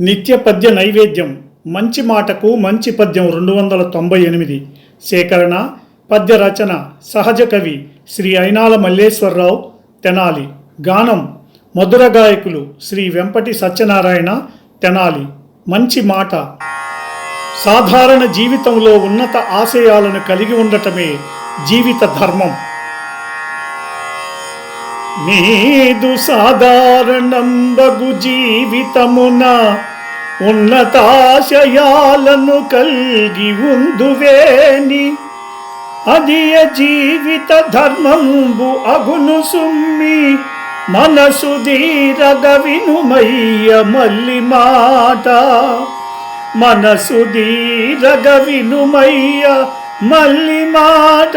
నిత్య పద్య నైవేద్యం మంచి మాటకు మంచి పద్యం రెండు వందల తొంభై ఎనిమిది. సేకరణ పద్య రచన సహజ కవి శ్రీ అయినాల మల్లేశ్వరరావు తెనాలి. గానం మధుర గాయకులు శ్రీ వెంపటి సత్యనారాయణ తెనాలి. మంచి మాట. సాధారణ జీవితంలో ఉన్నత ఆశయాలను కలిగి ఉండటమే జీవిత ధర్మం. నీదు సాధారణంబగు జీవితమున ఉన్నతాశయాలను కలిగి ఉందువేని. అది జీవిత ధర్మంబు అగును సుమ్మి మనసు దీరగ వినుమయ్య మల్లి మాట. మనసు దీరగ వినుమయ్య మల్లి మాట.